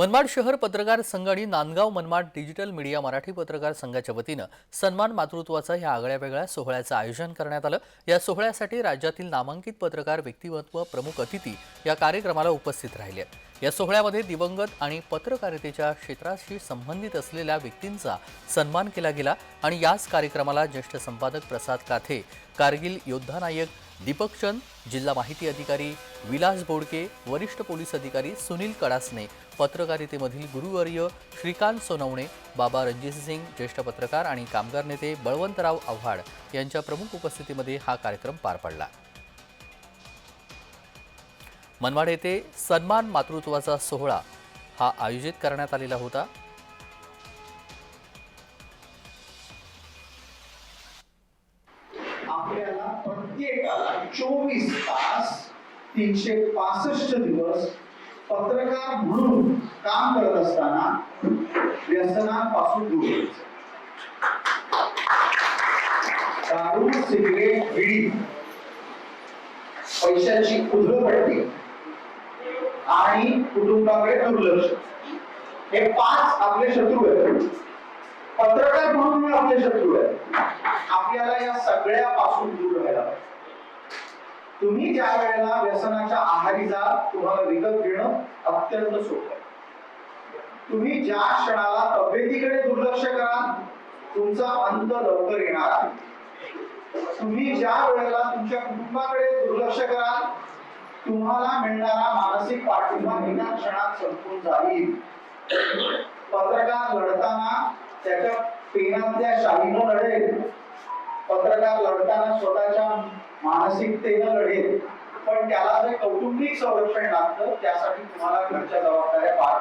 मनमाड शहर पत्रकार संघ आणि नांदगाव मनमाड डिजिटल मीडिया मराठी पत्रकार संघाच्या वतीनं सन्मान मातृत्वाचा या आगळ्या वेगळ्या सोहळ्याचं आयोजन करण्यात आलं. या सोहळ्यासाठी राज्यातील नामांकित पत्रकार व्यक्तिमत्व प्रमुख अतिथी या कार्यक्रमाला उपस्थित राहिले. या सोहळ्यामध्ये दिवंगत आणि पत्रकारितेच्या क्षेत्राशी संबंधित असलेल्या व्यक्तींचा सन्मान केला गेला आणि याच कार्यक्रमाला ज्येष्ठ संपादक प्रसाद काथे कारगिल योद्धा नायक दीपक चंद जिल्हा माहिती अधिकारी विलास बोडके वरिष्ठ पोलीस अधिकारी सुनील कडासने पत्रकारितेमधील गुरुवर्य श्रीकांत सोनवणे बाबा रणजित सिंग ज्येष्ठ पत्रकार आणि कामगार नेते बळवंतराव आव्हाड यांच्या प्रमुख उपस्थितीमध्ये हा कार्यक्रम पार पडला. मनमाड येथे सन्मान मातृत्वाचा सोहळा हा आयोजित करण्यात आलेला होता. आपल्याला प्रत्येकाला चोवीस तास तीनशे पासष्ट दिवस पत्रकार म्हणून काम करत असताना व्यसनापासून दूर दारू सिगरेट बिडी पैशाची उधळपट्टी आणि कुटुंबाकडे दुर्लक्ष. हे पाच आपले शत्रू आहेत. पत्रकार म्हणून आपले शत्रू आहेत. आपल्याला या सगळ्या पासून दूर राहायला पाहिजे तुम्ही ज्या वेळेला व्यसनाच्या आहारी जा तुम्हाला विकत घेणं अत्यंत सोपं आहे. तुम्ही ज्या क्षणाला तब्येतीकडे दुर्लक्ष करा तुमचा अंत लवकर येणार आहे. तुम्ही ज्या वेळेला तुमच्या कुटुंबाकडे दुर्लक्ष कराल तुम्हाला मिळणारा मानसिक पाठिंबा एका क्षणात संपून जाईल. पत्रकार लढताना त्याच्या पेनातल्या शाहीनं लढेल पत्रकार लढताना स्वतःच्या मानसिकतेनं लढेल. पण त्याला जे कौटुंबिक संरक्षण लागतं त्यासाठी तुम्हाला घरच्या जबाबदाऱ्या पार